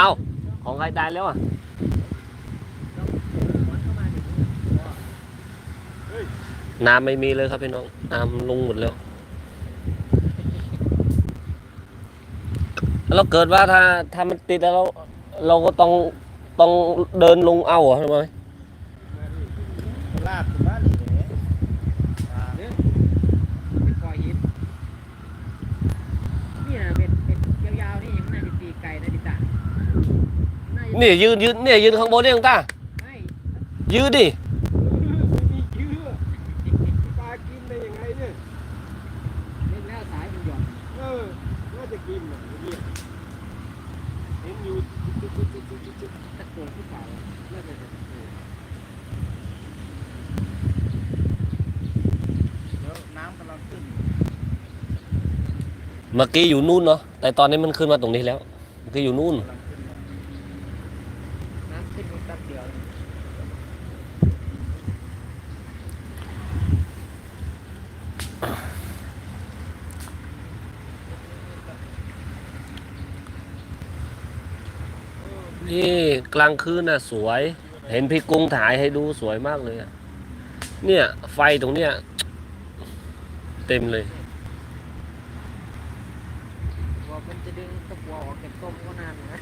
เอาของใครตายแล้วอะน้ำไม่มีเลยครับพี่น้องน้ำลงหมดแล้ว แล้วเกิดว่าถ้าถ้ามันติดแล้ว เราเราก็ต้องต้องเดินลงเอาเหรอทำไม ลาดถึงบ้านนี่แหละอ่า เป็นกอยหินนี่นะเป็นเป็นยาวๆนี่ยังน่าจะตีไก่นะดิตา น่าจะนี่ยืนยืนเนี่ยยืนข้างบนนี่ตรงตาไม่ยืนดิไม่มีเยื่อปลากินได้ยังไงเนี่ย เล่นแล้วสายมันหย่อนเออ น่าจะกินอะเมื่อกี้เห็นอยู่จุดๆๆๆๆตะโกนขึ้นเปล่าเลิกเลยเถอะเดี๋ยวน้ำกำลังขึ้นเมื่อกี้อยู่นู่นเนาะแต่ตอนนี้มันขึ้นมาตรงนี้แล้วเมื่อกี้อยู่นู่น กำลังขึ้นมา น้ำขึ้นแป๊บเดียว นี่ก ลางคืนน่ะสวย เห็นพี่กุ้งถ่ายให้ดูสวยมากเลยอะเนี่ยไฟตรงเนี้ยเต็มเลยกลัวมันจะดึงตะกัวออกจากต้มก็นานนะ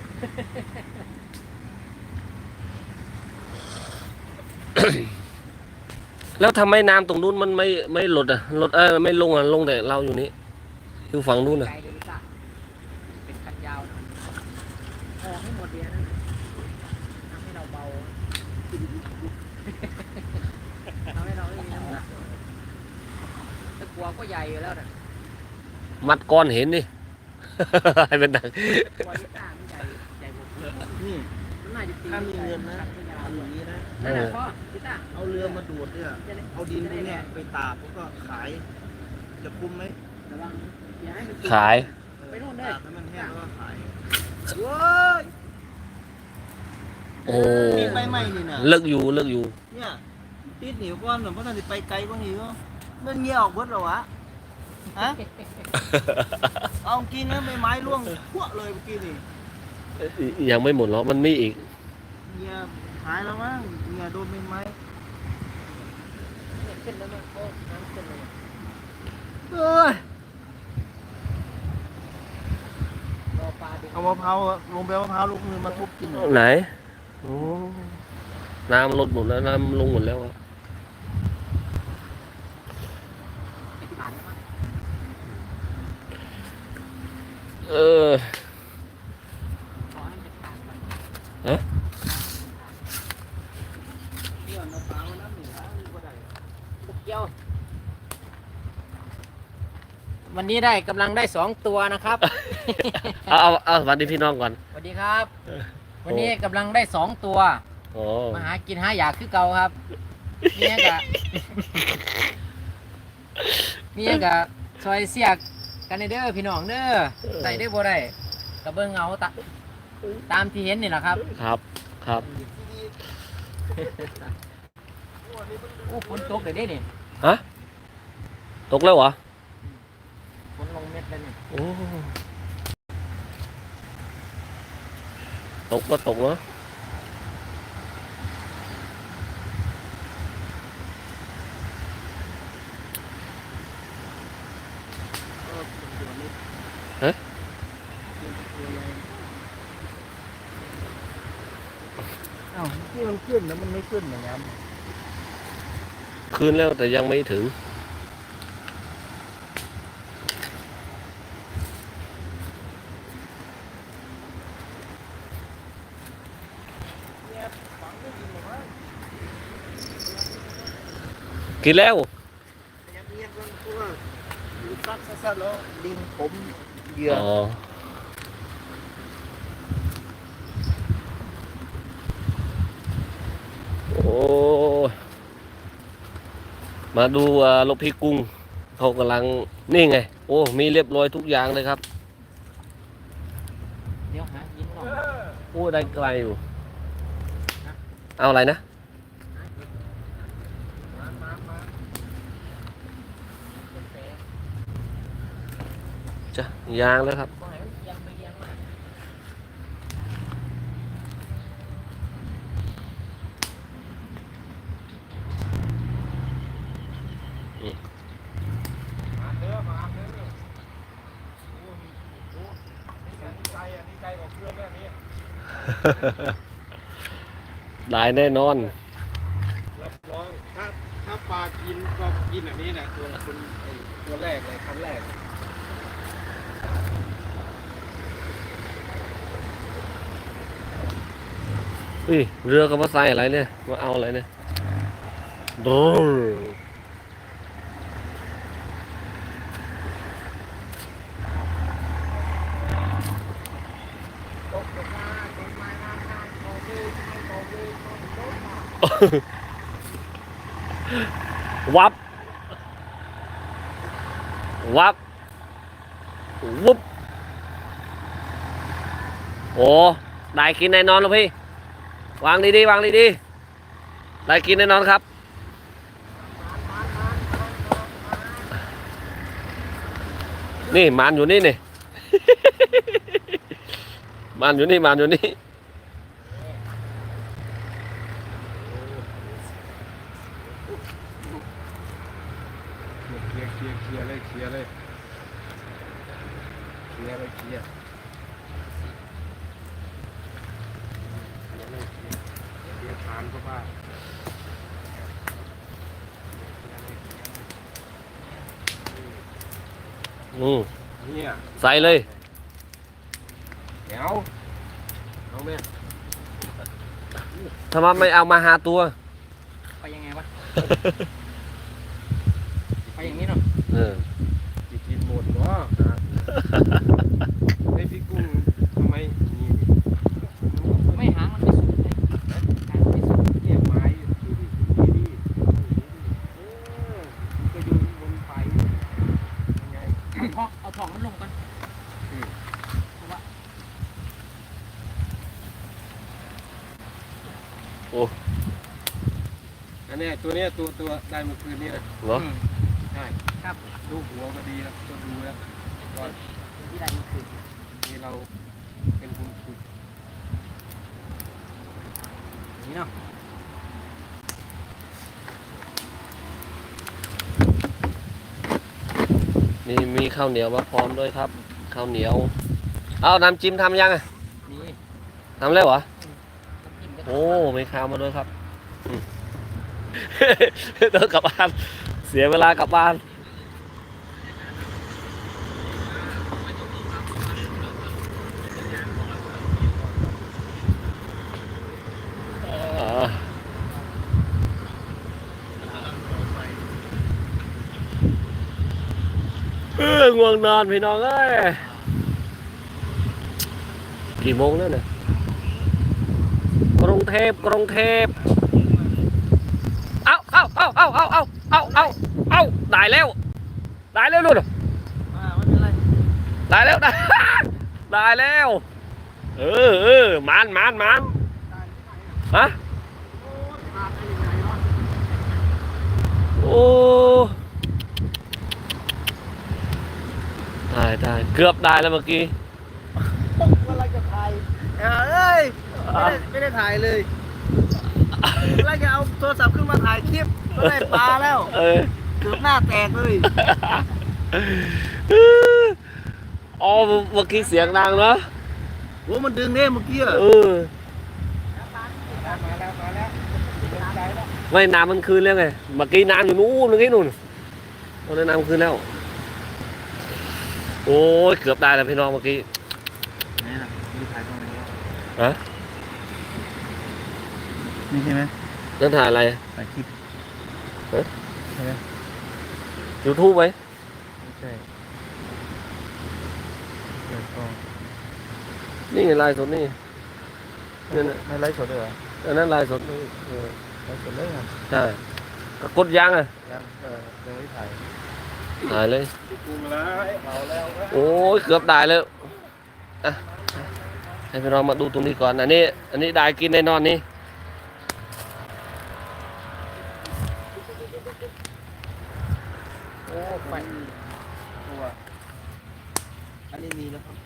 แล้วทำไมน้ำตรงนู้นมันไม่ไม่ลดอะลดเออไม่ลงอะลงแต่เราอยู่นี่อยู่ฝั่งนู้นอะ ไก่เดี๋ยวดิตาเป็นคันยาวนะออกให้หมดเดียวนะทำให้เราเบาทำให้เราไม่มีน้ำหนัก ตะกัวก็ใหญ่อยู่แล้วนะมัดก้อนเห็นดิให้เป็นดังตัวที่ต่างมันใหญ่ใหญ่กว่าผมนี่ มันน่าจะตีถ้ามีเงินนะไม่ยาวทำอย่างนี้นะนั่นแหละพ่อพี่ตาเอาเรือมาดูดเนี่ยเอาดินพวกเนี้ยไปตากแล้วก็ขาย จะคุ้มไหมระวังอย่าให้มันติด ขายไปนู่นเลย ตากให้มันแห้งแล้วก็ขายเว้ยโอ้มีไปไหมนี่นะเลิกอยู่เลิกอยู่ เนี่ยติดหนิวก้อนเหมือนพ่อท่านจะไปไกลกว่านี้ วะเงินเงี้ยออกเบิดเหรอวะฮะเอาจริงนะใบไม้ร่วงพวเลยเมื่อกี้นี่ยังไม่หมดหรอกมันมีอีกเงี้ยหายแล้วมั้งเงี้ยโดนใบไม้เนี่ยขึ้นแล้วมันโอ้น้ำขึ้นเลยเอ้ยรอปลาดึงเอามะพร้าวอะลงไปเอามะพร้าวลูกนึงมาทุบกินไหนโอ้น้ำลดหมดแล้วน้ำลงหมดแล้วอะไอ้ปานมัน เออขอให้มันปานมันเอ๊ะเงี้ยมะพร้าวน้ำเหนือนี่ก็ได้ปุกเกี้ยววันนี้ได้กำลังได้สองตัวนะครับ เอาเอาเอาสวัสดีพี่น้องก่อน สวัสดีครับ วันนี้กำลังได้สองตัว โอ้มาหากินหาอยากคือเก่าครับเมียกะเมียกะซอยเสียก กันเด้อพี่น้องเด้อใส่ได้บ่ได้กระเบื้องเงาตะตามที่เห็นนี่แหละครับ ครับครับโอ้ฝนตกเลยเด้นี่ฮะตกแล้วเหรอฝนลงเม็ดแล้วนี่โอ้ตกก็ตกเนาะ เอ้าที่มันขึ้นแล้วมันไม่ขึ้นอย่างนั้นคืนแล้วแต่ยังไม่ถึง กินแล้วอย่างเงี้ยมันก็ว่าอยู่ซัดซัดๆแล้วดินผม เหยื่ออ๋อโอ้ยมาดูอ่าลูกพี่กุ้งเขากำลังนี่ไง โอ้ มีเรียบร้อยทุกอย่างเลยครับ เดี๋ยวหากินหน่อยโอ้ได้ไกลอยู่ เอาอะไรนะ จ้ะยางแล้วครับได้แน่นอนรับรองถ้าถ้าปลากินก็กินอันนี้นะตัวคนตัวแรกเลยครั้งแรก อุ้ยเรือก็มาใส่อะไรเนี่ยมาเอาอะไรเนี่ยดรวับ วับ วุบโอ้ได้กินแน่นอนแล้วพี่ วางดีๆวางดีๆได้กินแน่นอนครับ นี่มันอยู่นี่นี่มันอยู่นี่มันอยู่นี่เคลียร์เคลียร์เคลียร์เลยเคลียร์เลยเคลียร์เลยเคลียร์เคลียร์เลยเคลียร์เค ลียร์ฐานเข้าไปอืมเนี่ยใส่เลย เดี๋ยวเอาแม่ทำไมไม่เอามาหาตัว ไปยังไงวะ ไปอย่างนี้เนาะ เออ จะกินหมดเนาะไอ้พี่กุ้งทำไมนี่ ไม่หางมันไม่สุดเลยหางมันไม่สุด เนี่ยไม้ดูดิดูดิเออมันก็อยู่บนไฟยังไง เอาทองเอาทองมันลงกัน อันเนี้ยตัวเนี้ยตัวตัวได้เมื่อคืนนี้นะเหรออืมใช่ครับลูกหัวก็ดีแล้วก็ดูแล้วว่าที่ใดมันคือนี่เราเป็นคนฝึกอย่างนี้เนาะมีมีข้าวเหนียวมาพร้อมด้วยครับข้าวเหนียว เอาน้ำจิ้มทำยังอะนี่ทำแล้วเหรอ น้ำจิ้มก็โอ้ไม่ข้าวมาด้วยครับอืม เดินกลับบ้าน เสียเวลากลับบ้าน เออง่วงนอนพี่น้องเอ้ยกี่โมงแล้วเนี่ยกรุงเทพกรุงเทพ เอาเอาเอาเอาเอาเอาตายแล้วตายแล้วลูกตายแล้วตายแล้ว เออเออมันมันมันฮะโอ้ตายตายเกือบตายแล้วเมื่อกี้อะไรจะถ่ายเอ้ยไม่ได้ถ่ายเลย กำลังจะเอาโทรศัพท์ขึ้นมาถ่ายคลิปก็ได้ปลาแล้วเออเกือบหน้าแตกเลยอ๋อเมื่อกี้เสียงดังเนาะโอ้มันดึงเนี่ยเมื่อกี้อะเออมาแล้วมาแล้วเดินใจแล้วไม่น้ำมันคืนแล้วไงเมื่อกี้น้ำอยู่นู้นเมื่อกี้นู่นตอนนั้นน้ำคืนแล้ว โอ้ยเกือบได้แล้วพี่น้องเมื่อกี้นี่นะมีถ่ายตรงนี้ฮะ นี่ใช่ไหมนั่นถ่ายอะไรถ่ายคลิปยูทูบไหมไม่ใช่เดี๋ยวก็นี่ไงไลน์สดนี่นั่นน่ะไม่ไลฟ์สดด้วยเหรออันนั้นไลน์สดนี่เออไลฟ์สดเลยครับใช่ก็กดยังอะยังเออยังไม่ได้ถ่ายถ่ายเลยกุ้งแล้วเอาแล้วโอ้ยเกือบได้แล้วอะให้พี่น้องมาดูตรงนี้ก่อนอันนี้ อันนี้ได้กินแน่นอนนี่ โอ้ไฟตัวอันนี้มีแล้วครับ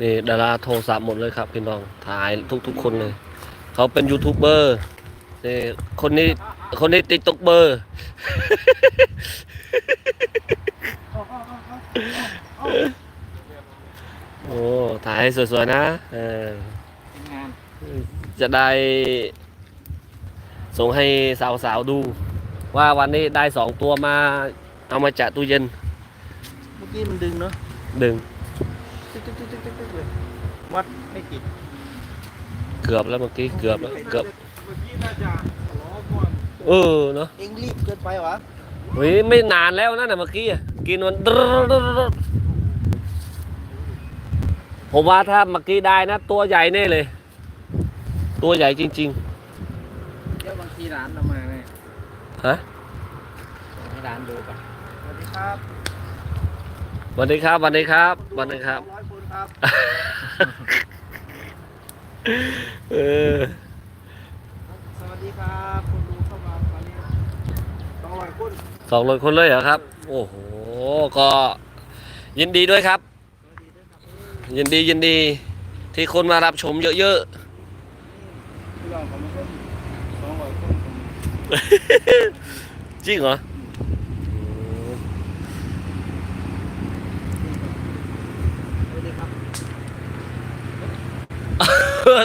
นี่ดาราโทรศัพท์หมดเลยครับ พี่น้องถ่ายทุกๆคนเลย เขาเป็นยูทูบเบอร์นี่คนนี้คนนี้ติ๊กต็อกเบอร์ โอ้ถ่ายให้สวยๆนะเออทีมงานจะได้ ส่งให้สาวๆดู ว่าวันนี้ได้สองตัวมา เอามาจากตู้เย็น เมื่อกี้มันดึงเนาะดึง ตึ๊กตึ๊กตึ๊กตึ๊กตึ๊กเลยวัดไม่ติด เกือบแล้วเมื่อกี้เกือบแล้วเกือบเมื่อกี้น่าจะทะเลาะก่อนเออเนาะเอ็งรีบเกินไปวะเฮ้ยไม่นานแล้วนะน่ะเมื่อกี้อะกินมันดรึ๊ดรึ๊ดรึ๊ดผมว่าถ้าเมื่อกี้ได้นะ ตัวใหญ่แน่เลย ตัวใหญ่จริงเดี๋ยวบางทีร้านเรามาเลยๆฮะส่งให้ร้านดูก่อนสวัสดีครับสวัสดีครับสวัสดีครับสวัสดีครับร้อยคนครับ เออ สวัสดีครับคนดูเข้ามาตอนนี้สองร้อยคนสองร้อยคนเลยเหรอครับ โอ้โห ก็ยินดีด้วยครับยินดียินดี ที่คนมารับชมเยอะพี่น้องของมันก็สองร้อยคน ๆ จริงเหรอ สวัสดีครับ เออ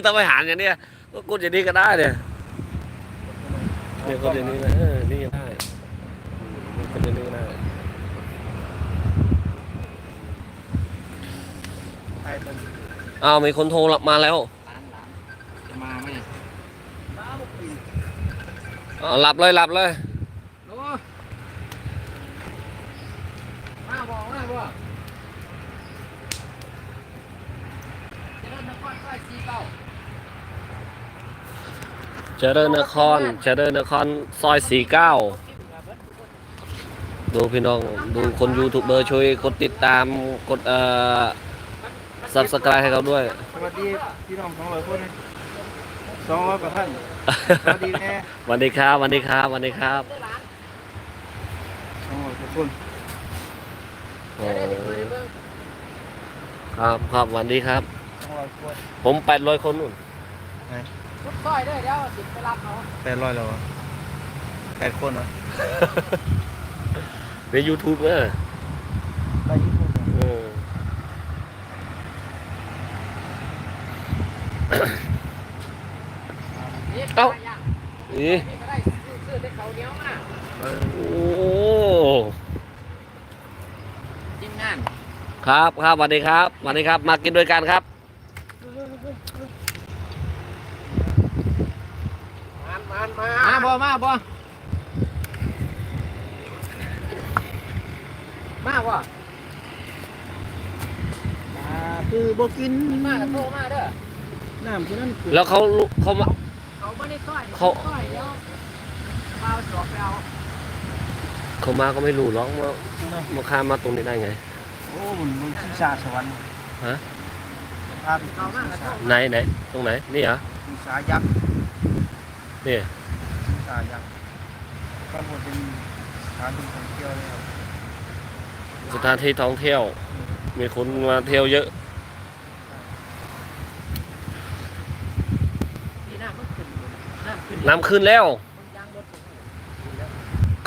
ทำไมหารอย่างเนี้ยก็กดอย่างนี้ก็ได้เนี่ยเนี่ยกดอย่างนี้นะเออนี่ก็ได้กดอย่างนี้ก็ได้ใครเป็นอ้าวมีคนโทรมาแล้วร้านร้านจะมาไหมน้าบุกปีอ้าวหลับเลยหลับเลย โอ้มาบอกมาบอกเจริญนครซอยสี่เก้า เจริญนครเจริญนครซอยสี่เก้าดูพี่น้องดูคนยูทูบเบอร์ช่วยกดติดตามกดเอ่อ subscribe ให้เขาด้วย สวัสดีพี่น้องสองร้อยคนนะสองร้อยกว่าท่านสวัสดีแม่สวัสดีครับสวัสดีครับสวัสดีครับสองร้อยกว่าคนโอ้ครับครับสวัสดีครับ สองร้อยคนผมแปดร้อยคนนู่น ทุกซอยเด้อเดี๋ยวสิไปรับเขาแปดร้อยแล้วเหรอแปดคนเหรอใน YouTube เออได้ยี่สิบคนเหรอเออ นี่เอ้าไปย่างนี่ นี่ก็ได้ซื้อซื้อได้เขาวเหนียวมาโอ้ทีมงาน ครับครับสวัสดีครับสวัสดีครับ มากินด้วยกันครับ มาบ่มาบ่มาบ่อ่าคือโบกินมากับโตมาเด้อน้ำคือนั่นคือแล้วเขาเขามาเขาไม่ได้ซอยเขาซอยเดี๋ยวเปล่าสอบไปเอาเขามาก็ไม่รู้หรอกว่ามาข้ามมาตรงนี้ได้ไงโอ้มันมันขี้ชาสวรรค์ฮะภาพเอามากับโตไหนไหนตรงไหนนี่เหรอขี้ชายักษ์ นี่ขี้ชายักษ์ก็หมดเป็นสถานที่ท่องเที่ยวเลยครับสถานที่ท่องเที่ยว มีคนมาเที่ยวเยอะนี่น้ำมันขึ้นน้ำขึ้นน้ำขึ้นแล้วมันยางรถ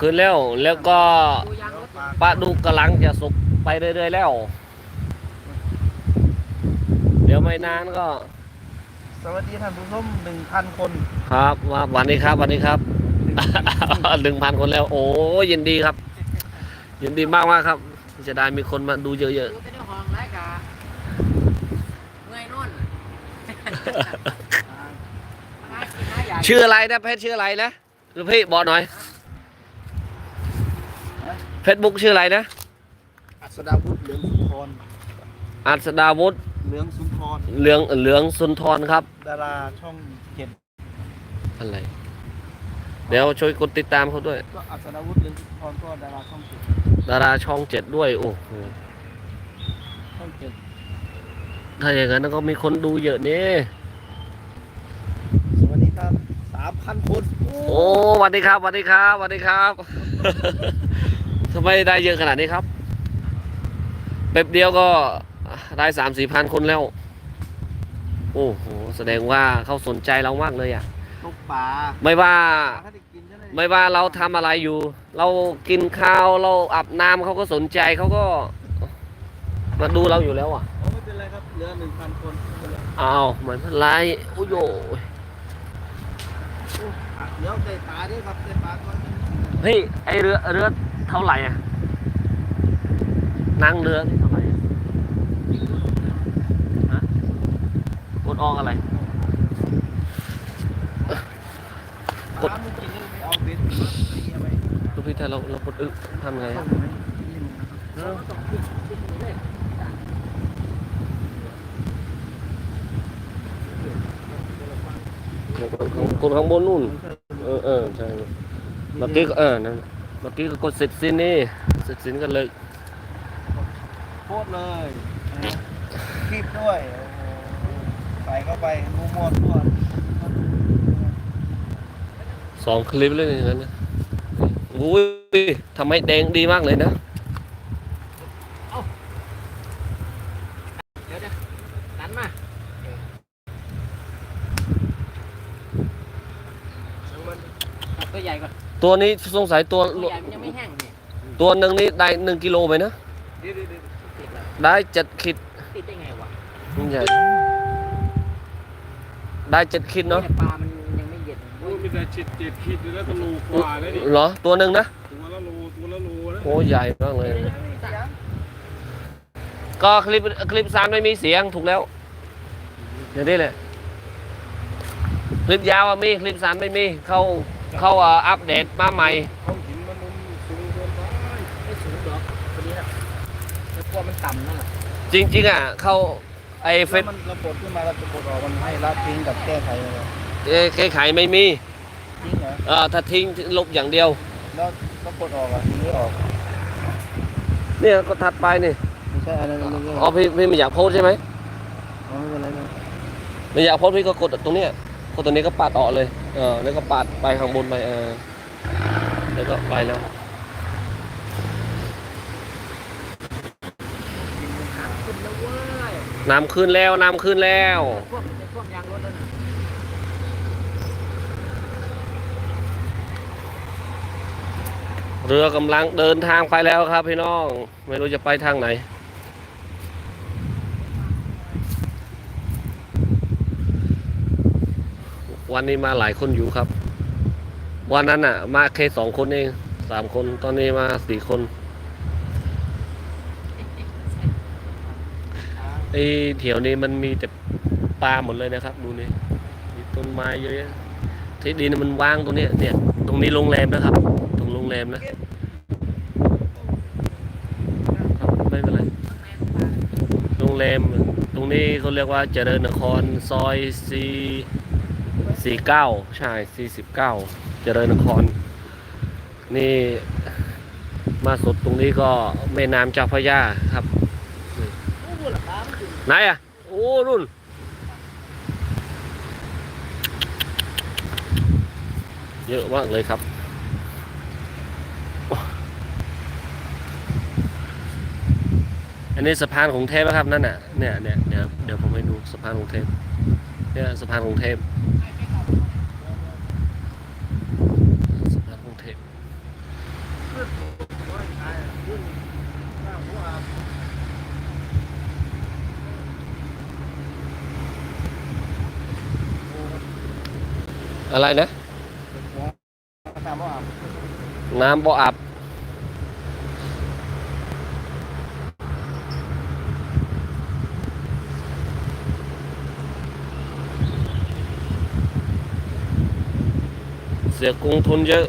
ขึ้นแล้วแล้วก็ดูยางรถปลาดุกกำลังจะสุกไปเรื่อยๆแล้ว เดี๋ยวไม่นานก็ สวัสดีท่านผู้ชมหนึ่งพันคนครับว่าวันนี้ครับวันนี้ครับหนึ่งพันคนแล้ว โอ้ยินดีครับ ยินดีมากมากๆครับจะได้มีคนมาดูเยอะอยู่แต่ในห้องไรกะเมื่อยนอนหากินหาอยากๆชื่ออะไรนะเพจชื่ออะไรนะหรือพี่บอกหน่อยเฟซบุ๊กชื่ออะไรนะอัศดาวุฒิเหลืองสุนทรอัศดาวุฒิเหลืองสุน ทรเหลืองเหลืองสุนทรครับ ดาราช่องเจ็ดอะไรเดี๋ยวช่วยกดติดตามเขาด้วย ก็อัศดาวุฒิเหลืองสุนทรก็ดาราช่องเจ็ดดาราช่องเจ็ดด้วยโอ้โหช่องเจ็ดถ้าอย่างนั้นก็มีคนดูเยอะนี่สวัสดีครับสามพันคนโอ้สวัสดีครับสวัสดีครับสวัสดีครับ ทำไมได้เยอะขนาดนี้ครับแป๊บเดียวก็ได้สามสี่พันคนแล้วโอ้โหแสดงว่าเขาสนใจเรามากเลยอะตกปลาไม่ว่าปลาถ้าได้กินใช่ไหมไม่ว่าเราทำอะไรอยู่ เรากินข้าวเราอาบน้ำเขาก็สนใจเขาก็ มาดูเราอยู่แล้วอะโอ้ไม่เป็นไรครับเหลือหนึ่งพันคนไม่เป็นไรอ้าวเหมือนไรโอ้โยอะเดี๋ยวเตะตาด้วยครับเตะตาก่อนเฮ้ยไอเรือเรือเท่าไหร่อะนั่งเรือนี่เท่าไหร่อะฮะ กดออกอะไรกดลูกพี่ถ้าเราเรากดอึทำไงอะกดข้างบนนู่น เออเออใช่เมื่อกี้ก็เออนั่นเมื่อกี้ก็กดเสร็จสิ้นนี่เสร็จสิ้นกันเลยโคตรเลยคลิปด้วย ใส่เข้าไปมูมอดทั่วสองคลิปเลยอย่างนั้นนะอุ้ยทำให้แดงดีมากเลยนะเดี๋ยวนะดันมาเอาตัวใหญ่ก่อนตัวนี้สงสัยตัวตัวใหญ่มันยังไม่แห้งนี่ตัวหนึ่งนี่ได้หนึ่งกิโลไหมนะเดี๋ยวเดี๋ยวเดี๋ยวติดแล้วได้เจ็ดขีดติดได้ไงวะมันใหญ่ ได้เจ็ดขีดเนาะแต่ปลามันยังไม่เย็นโอ้ยมีแต่ชิดเจ็ดขีดอยู่แล้วก็โลกว่าแล้วนี่เหรอตัวหนึ่งนะตัวละโลตัวละโลนะโอ้ใหญ่มากเลย ก็คลิปคลิปสั้นไม่มีเสียงถูกแล้วอย่างนี้เลยคลิปยาวอะมีคลิปสั้นไม่มีเขาเขาเอ่ออัปเดตมาใหม่เขาหินมันมุมสูงเกินไปไม่สูงหรอกตัวนี้นะแต่กลัวมันต่ำนั่นแหละจริงๆอะเขา ไอ้เฟแล้วซมันระบดขึ้นมาเราจะบดออกมันให้ละทิ้งกับแก้ไขเลยเอ่อแก้ไขไม่มีทิ้งเหรอเอ่อถ้าทิ้งลบอย่างเดียว แล้วก็กดออกอะทิ้งออก เนี่ยก็ถัดไปนี่ไม่ใช่อันนั้นมันไม่อ๋อพี่พี่ไม่อยากโพสต์ใช่ไหมอ๋อไม่เป็นไรนะไม่อยากโพสต์พี่ก็กดตรงเนี้ยกดตรงนี้ก็ปาดออกเลย เออแล้วก็ปาดไปข้างบนไปเออแล้วก็ไปแล้ว ขึ้นแล้วเว้ย น้ำขึ้นแล้วน้ำขึ้นแล้ว พวกพวกยางรถแล้วนะเรือกำลังเดินทางไปแล้วครับพี่น้อง ไม่รู้จะไปทางไหน วันนี้มาหลายคนอยู่ครับ วันนั้นอะ มาแค่สองคนเองสามคนตอนนี้มาสี่คน ไอ้แถวนี้มันมีแต่ปลาหมดเลยนะครับ ดูนี่มีต้นไม้เยอะแยะที่ดินมันว่างตรงนี้เนี่ย ตรงนี้โรงแรมนะครับ ตรงโรงแรมนะครับไม่เป็นไรโรงแรมตรงนี้เขาเรียกว่าเจริญนครซอยซีสี่เก้าใช่สี่สิบเก้าเจริญนคร นี่มาสุดตรงนี้ก็แม่น้ำเจ้าพระยาครับ ไหนอะ โอ้นุ่น เยอะมากเลยครับอันนี้สะพานของเทพนะครับนั่นน่ะเนี่ยเนี่ยเดี๋ยวเดี๋ยวผมให้ดูสะพานของเทพเนี่ยสะพานของเทพสะพานของเทพ อะไรนะถามว่าน้ำบ่อาบเสียกรุงทุนเยอะ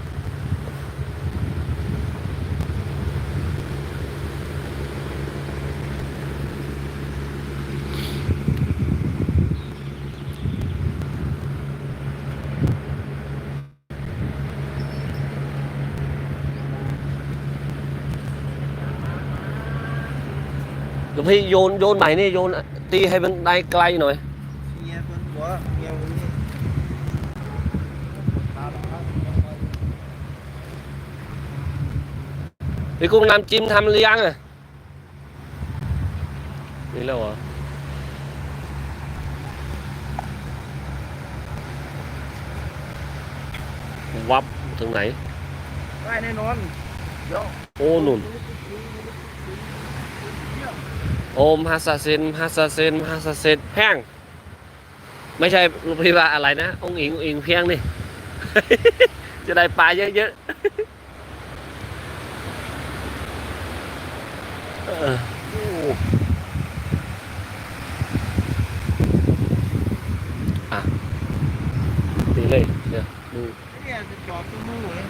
เดี๋ยวพี่โยนโยนใหม่นี่โยนตีให้มันได้ไกลหน่อยเมียคนหัวเมียคนนี้ตาครับพี่กุ้งน้ำจิ้มทำหรือยังอะนี่แล้วเหรอวับถึงไหนได้แน่นอนเดี๋ยวโอ้นุ่น โอมฮัสซัสซินฮัสซัสซินฮัสซัสซินแห้งไม่ใช่ลูกพี่ว่าอะไรนะ องค์อิงองค์อิงเพียงนี่ จะได้ปลาเยอะๆอะดีเลยเดี๋ยวดูเนี่ยจะจอดตู้เลย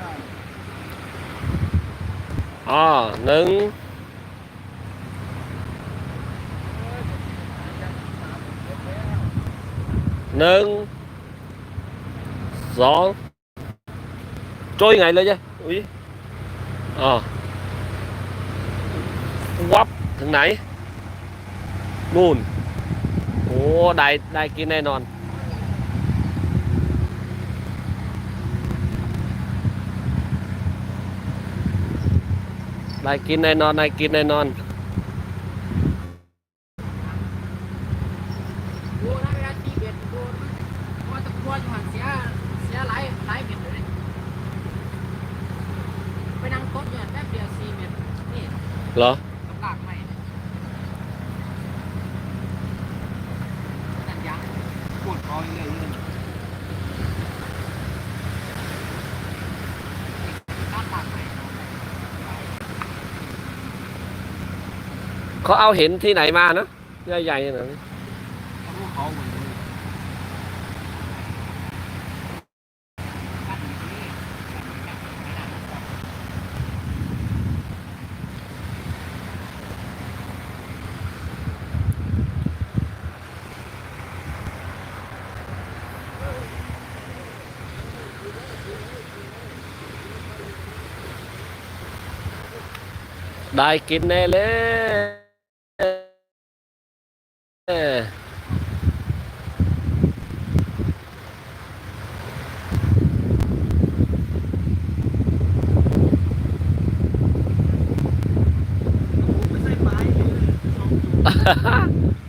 อ่า อ๋อหนึ่งหนึ่งสอง trôi ngày lên chứ ui ờ quắp thằng này luôn ồ đại đại kia này non ได้กินแน่นอนได้กินแน่นอน ดูนะเวลาตีเบ็ดดูว่าตะกัวอยู่หันเสียเสียหลายหลายเบ็ดเลยไปนั่งโต๊ะอยู่หันแป๊บเดียวสี่เบ็ดนี่เหรอ กับลากใหม่นั่นยัง ปวดคออย่างเงี้ยเลย ลากลากใหม่ เขาเอาเห็นที่ไหนมานะใหญ่ๆนะเอาพวกเขาเหมือนเลยได้กินแน่เลย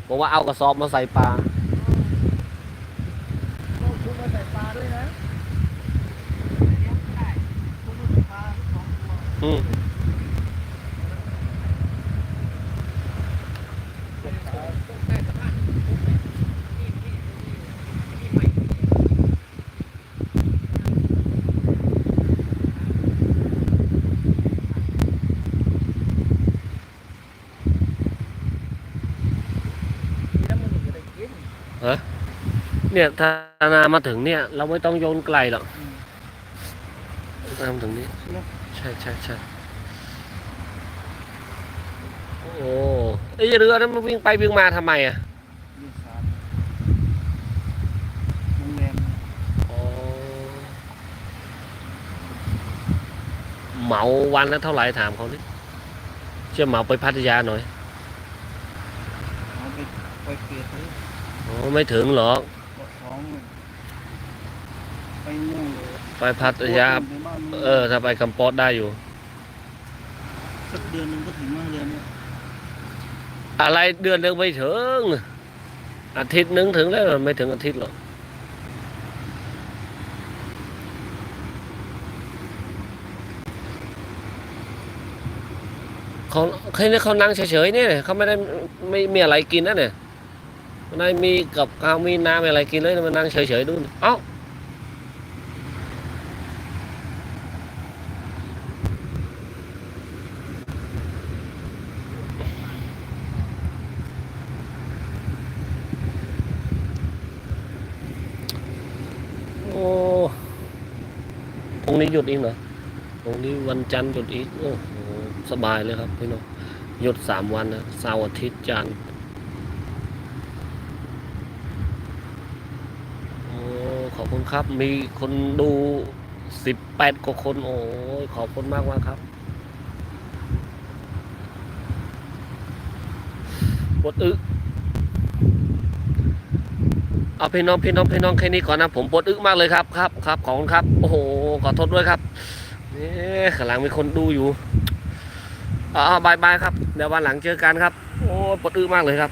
ผม ว่าเอากระสอบมาใส่ปลา ต้องคุกมาใส่ปลาด้วยนะคุกมาใส่ปลาสองตัว อืม เนี่ยถ้านามาถึงเนี่ย เราไม่ต้องโยนไกลหรอกนามาถึงนี้ใช่ใช่ใช่โอ้ไอ้เรือนั้นมันวิ่งไปวิ่งมาทำไมอะมีสามโรงแรมอ๋อเหมาวันละเท่าไหร่ถามเขาดิเชื่อเหมาไปพัทยาหน่อยเอาไปไปเกลียดเลยอ๋อไม่ถึงหรอก ปวดท้องเลยไปนู่นเลยไปพัทยาปวดในบ้านนู่นเออ ถ้าไปกัมปอดได้อยู่ สักเดือนหนึงก็ถึงมาเดือนเนี้ยอะไรเดือนหนึ่งไม่ถึง อาทิตย์หนึ่งถึงแล้วไม่ถึงอาทิตย์หรอก เขาแค่นี้เขานั่งเฉยๆเนี่ยเขาไม่ได้ไม่มีอะไรกินนะเนี่ย ไม่ได้มีกับข้าวมีน้ำอะไรกินเลยมันนั่งเฉยๆดูเอ้าโอ้ตรงนี้หยุดอีกเหรอตรงนี้วันจันทร์หยุดอีกโอ้โหสบายเลยครับพี่น้องหยุดสามวันนะเสาร์อาทิตย์จันทร์โอ้ขอบ คุณครับ มีคนดูสิบแปดกว่าคน โอ้ยขอบคุณมากมากครับปวดอึเอาพี่น้องพี่น้องพี่น้องแค่นี้ก่อนนะผมปวดอึมากเลยครับครับครับขอบคุณครับ โอ้โหขอโทษด้วยครับนี่ข้างหลังมีคนดูอยู่อ่าบายบายครับเดี๋ยววันหลังเจอกันครับ โอ้ปวดอึมากเลยครับ